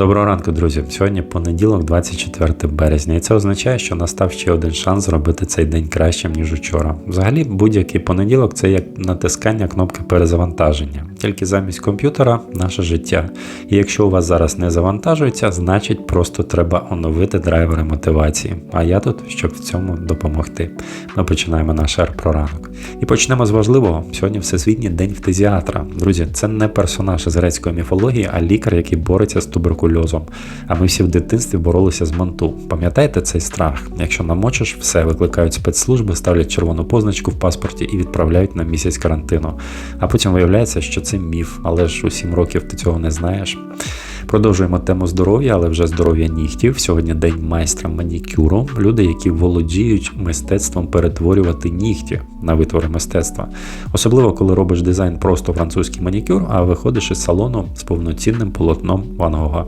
Доброго ранку, друзі. Сьогодні понеділок, 24 березня, і це означає, що настав ще один шанс зробити цей день кращим, ніж учора. Взагалі, будь-який понеділок це як натискання кнопки перезавантаження, тільки замість комп'ютера наше життя. І якщо у вас зараз не завантажується, значить просто треба оновити драйвери мотивації. А я тут, щоб в цьому допомогти. Ми починаємо наш ер про ранок. І почнемо з важливого. Сьогодні Всесвітній день фтизіатра. Друзі, це не персонаж із грецької міфології, а лікар, який бореться з туберкульозом. А ми всі в дитинстві боролися з манту. Пам'ятаєте цей страх? Якщо намочиш, все викликають спецслужби, ставлять червону позначку в паспорті і відправляють на місяць карантину. А потім виявляється, що це міф, але ж у 7 років ти цього не знаєш. Продовжуємо тему здоров'я, але вже здоров'я нігтів. Сьогодні день майстра манікюру. Люди, які володіють мистецтвом перетворювати нігті на витвори мистецтва. Особливо, коли робиш дизайн просто французький манікюр, а виходиш із салону з повноцінним полотном Ван Гога.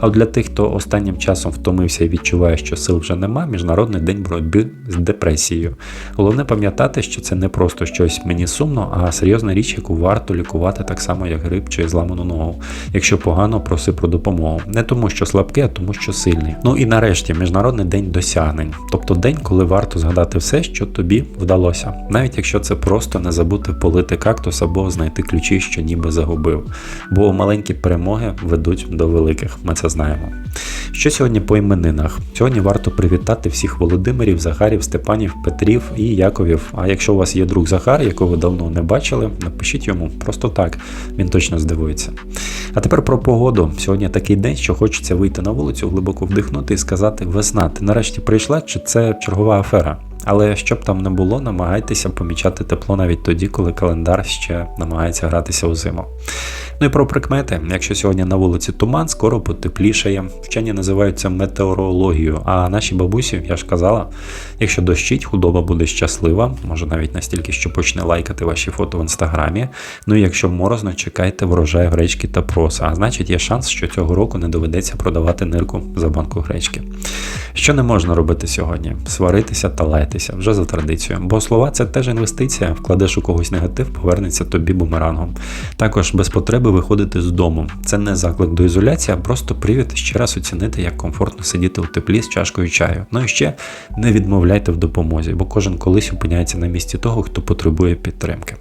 А для тих, хто останнім часом втомився і відчуває, що сил вже нема, міжнародний день боротьби з депресією. Головне пам'ятати, що це не просто щось мені сумно, а серйозна річ, яку варто лікувати так само, як грип чи зламану ногу. Якщо погано, проси про допомогу. Не тому, що слабкий, а тому, що сильний. Ну і нарешті міжнародний день досягнень, тобто день, коли варто згадати все, що тобі вдалося, навіть якщо це просто не забути полити кактус або знайти ключі, що ніби загубив. Бо маленькі перемоги ведуть до великих. Ми це знаємо. Що сьогодні по іменинах? Сьогодні варто привітати всіх Володимирів, Захарів, Степанів, Петрів і Яковів. А якщо у вас є друг Захар, якого давно не бачили, напишіть йому просто так, він точно здивується. А тепер про погоду. Сьогодні такий день, що хочеться вийти на вулицю, глибоко вдихнути і сказати: весна, ти нарешті прийшла, чи це чергова афера? Але щоб там не було, намагайтеся помічати тепло навіть тоді, коли календар ще намагається гратися у зиму. Ну і про прикмети. Якщо сьогодні на вулиці туман, скоро потеплішає. Вчені називають це метеорологією. А наші бабусі, я ж казала, якщо дощить, худоба буде щаслива, може навіть настільки, що почне лайкати ваші фото в інстаграмі. Ну і якщо морозно, чекайте врожай гречки та проса. А значить, є шанс, що цього року не доведеться продавати нирку за банку гречки. Що не можна робити сьогодні? Сваритися та лаятися вже за традицією. Бо слова це теж інвестиція. Вкладеш у когось негатив, повернеться тобі бумерангом. Також без потреби виходити з дому. Це не заклик до ізоляції, а просто привід ще раз оцінити, як комфортно сидіти у теплі з чашкою чаю. Ну і ще не відмовляйте в допомозі, бо кожен колись опиняється на місці того, хто потребує підтримки.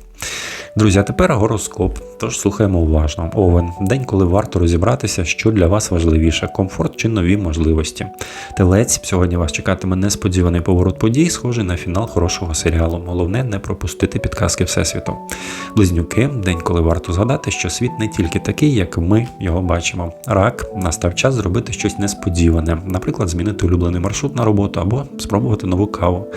Друзі, а тепер гороскоп. Тож слухаємо уважно. Овен день, коли варто розібратися, що для вас важливіше: комфорт чи нові можливості. Телець сьогодні вас чекатиме несподіваний поворот подій, схожий на фінал хорошого серіалу. Головне не пропустити підказки Всесвіту. Близнюки день, коли варто згадати, що світ не тільки такий, як ми його бачимо. Рак настав час зробити щось несподіване, наприклад, змінити улюблений маршрут на роботу або спробувати нову каву.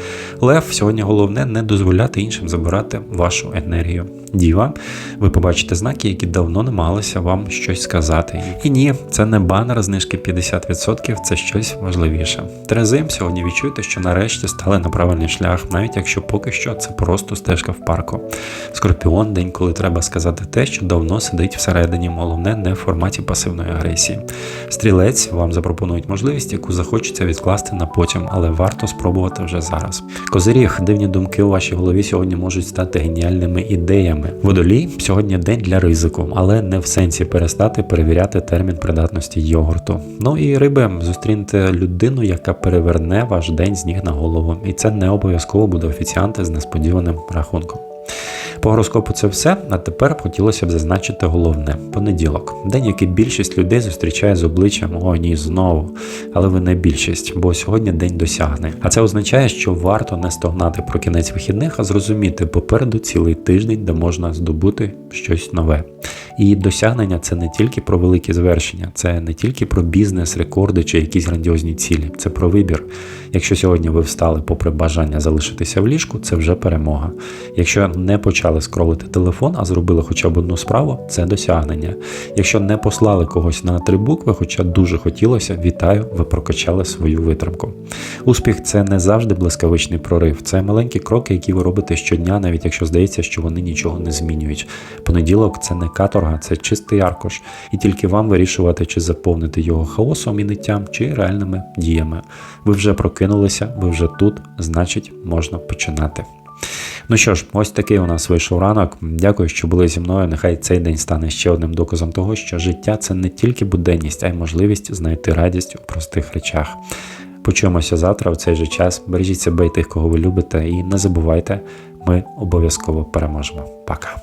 Лев сьогодні головне не дозволяти іншим забирати вашу енергію. Діва, ви побачите знаки, які давно намагалися вам щось сказати. І ні, це не банер знижки 50%, це щось важливіше. Терези сьогодні відчуєте, що нарешті стали на правильний шлях, навіть якщо поки що це просто стежка в парку. Скорпіон день, коли треба сказати те, що давно сидить всередині, головне не в форматі пасивної агресії. Стрілець вам запропонують можливість, яку захочеться відкласти на потім, але варто спробувати вже зараз. Козиріг, дивні думки у вашій голові сьогодні можуть стати геніальними ідеями. Водолій сьогодні день для ризику, але не в сенсі перестати перевіряти термін придатності йогурту. Ну і риби, зустріньте людину, яка переверне ваш день з ніг на голову, і це не обов'язково буде офіціанти з несподіваним рахунком. По гороскопу це все. А тепер хотілося б зазначити головне понеділок. День, який більшість людей зустрічає з обличчям о ні, знову. Але ви не більшість, бо сьогодні день досягне. А це означає, що варто не стогнати про кінець вихідних, а зрозуміти попереду цілий тиждень, де можна здобути щось нове. І досягнення це не тільки про великі звершення, це не тільки про бізнес, рекорди чи якісь грандіозні цілі. Це про вибір. Якщо сьогодні ви встали попри бажання залишитися в ліжку, це вже перемога. Якщо не почали скролити телефон, а зробили хоча б одну справу, це досягнення. Якщо не послали когось на три букви, хоча дуже хотілося, вітаю, ви прокачали свою витримку. Успіх це не завжди блискавичний прорив, це маленькі кроки, які ви робите щодня, навіть якщо здається, що вони нічого не змінюють. Понеділок це не каторга, це чистий аркуш, і тільки вам вирішувати, чи заповнити його хаосом і ниттям, чи реальними діями. Ви вже прокинулися, ви вже тут, значить, можна починати. Ну що ж, ось такий у нас вийшов ранок. Дякую, що були зі мною. Нехай цей день стане ще одним доказом того, що життя це не тільки буденність, а й можливість знайти радість у простих речах. Почуємося завтра в цей же час. Бережіть себе і тих, кого ви любите, і не забувайте, ми обов'язково переможемо. Пока.